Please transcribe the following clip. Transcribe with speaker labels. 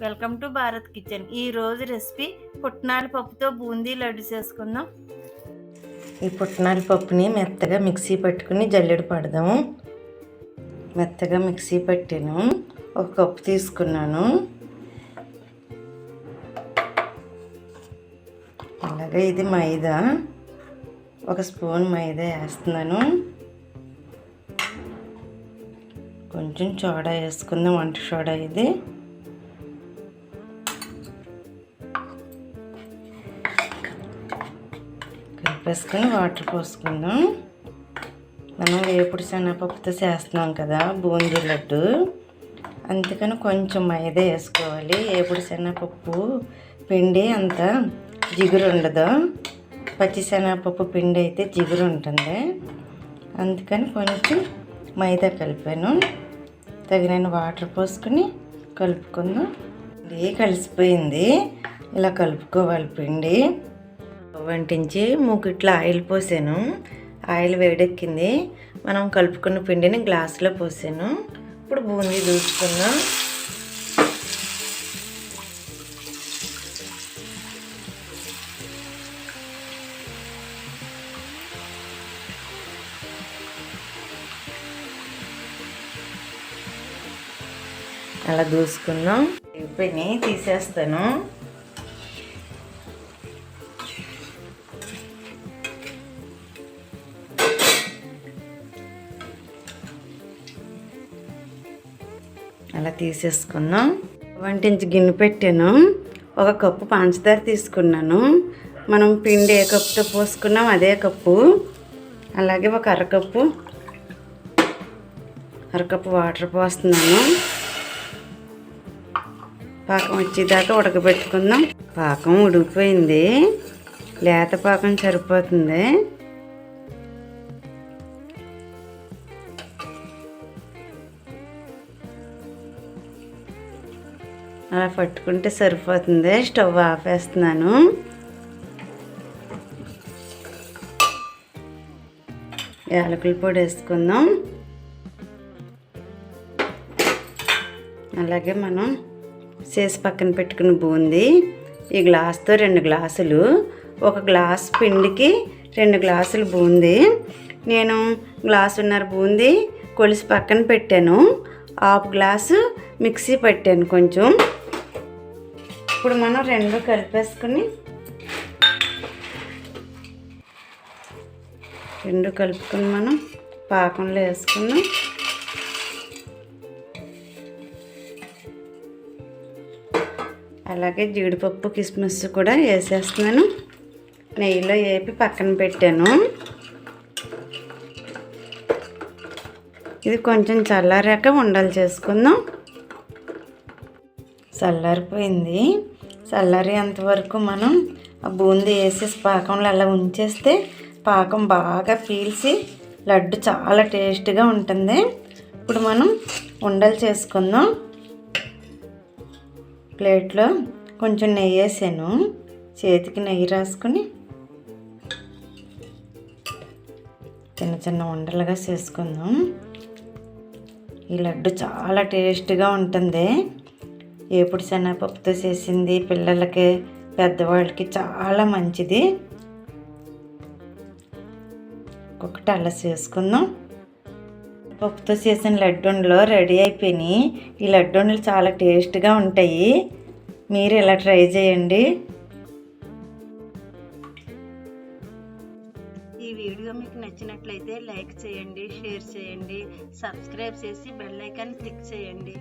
Speaker 1: Welcome to Bharat kitchen. ఈ రోజు recipe పుట్నాల పప్పుతో బూందీ లడ్డు చేసుకుందాం.
Speaker 2: ఈ పుట్నాల పప్పుని మెత్తగా మిక్సీ పట్టుకుని జల్లెడ పడదాము. మెత్తగా మిక్సీ పట్టాను. ఒక కప్పు తీసుకున్నాను. అలాగే ఇది మైదా. ఒక స్పూన్ మైదా వేస్తున్నాను. కొంచెం సోడా వేసుకుందాం. వంట సోడా ఇది. వేసుకొని వాటర్ పోసుకుందాం. మనం వేపుడు శనగపప్పుతో చేస్తున్నాం కదా బూందీ లడ్డు. అందుకని కొంచెం మైదా వేసుకోవాలి. వేపుడు శనగపప్పు పిండి అంత జిగురు ఉండదు. పచ్చి శనగపప్పు పిండి అయితే జిగురు ఉంటుంది. అందుకని కొంచెం మైదా కలిపాను. తగిన వాటర్ పోసుకుని కలుపుకుందాం. పిండి కలిసిపోయింది. ఇలా కలుపుకోవాలి పిండి. వంటించి మూకిట్లో ఆయిల్ పోసాను. ఆయిల్ వేడెక్కింది. మనం కలుపుకున్న పిండిని గ్లాసులో పోసాను. ఇప్పుడు బూందీ దూసుకుందాం. అలా దూసుకుందాం. అయిపోయినాయి తీసేస్తాను. అలా తీసేసుకున్నాం. వంటించి గిన్నె పెట్టాను. ఒక కప్పు పంచదార తీసుకున్నాను. మనం పిండి ఏ కప్పుతో పోసుకున్నాం అదే కప్పు. అలాగే ఒక అరకప్పు అరకప్పు వాటర్ పోస్తున్నాను. పాకం వచ్చేదాకా ఉడకబెట్టుకుందాం. పాకం ఉడికిపోయింది. లేత పాకం సరిపోతుంది. అలా పట్టుకుంటే సరిపోతుంది. స్టవ్ ఆపేస్తున్నాను. యాలకుల పొడి వేసుకుందాం. అలాగే మనం చేసి పక్కన పెట్టుకుని బూంది ఈ గ్లాస్తో రెండు గ్లాసులు ఒక గ్లాస్ పిండికి రెండు గ్లాసులు బూంది. నేను గ్లాసున్నర బూంది కొలిసి పక్కన పెట్టాను. హాఫ్ గ్లాసు మిక్సీ పట్టాను కొంచెం. ఇప్పుడు మనం రెండు కలిపేసుకుని రెండు కలుపుకొని మనం పాకంలో వేసుకున్నాం అలాగే జీడిపప్పు కిస్మిస్ కూడా వేసేస్తున్నాను. నెయ్యిలో వేపి పక్కన పెట్టాను. ఇది కొంచెం చల్లారాక ఉండలు చేసుకుందాం. చల్లారిపోయింది. చల్లారేంత వరకు మనం ఆ బూందీ వేసేసి పాకంలో అలా ఉంచేస్తే పాకం బాగా పీల్చి లడ్డు చాలా టేస్ట్గా ఉంటుంది. ఇప్పుడు మనం ఉండలు చేసుకుందాం. ప్లేట్లో కొంచెం నెయ్యి వేసాను. చేతికి నెయ్యి రాసుకుని చిన్న చిన్న ఉండలుగా చేసుకుందాం. ఈ లడ్డు చాలా టేస్ట్గా ఉంటుంది. ఏపుడు శనగపప్పుతో చేసింది పిల్లలకి పెద్దవాళ్ళకి చాలా మంచిది. ఒక్కొక్కటి అలా చేసుకుందాం. పప్పుతో చేసిన లడ్డూండలు రెడీ అయిపోయినాయి. ఈ లడ్డూండలు చాలా టేస్ట్గా ఉంటాయి. మీరు ఇలా ట్రై చేయండి.
Speaker 1: ఈ వీడియో మీకు నచ్చినట్లయితే లైక్ చేయండి షేర్ చేయండి సబ్స్క్రైబ్ చేసి బెల్ ఐకాన్ క్లిక్ చేయండి.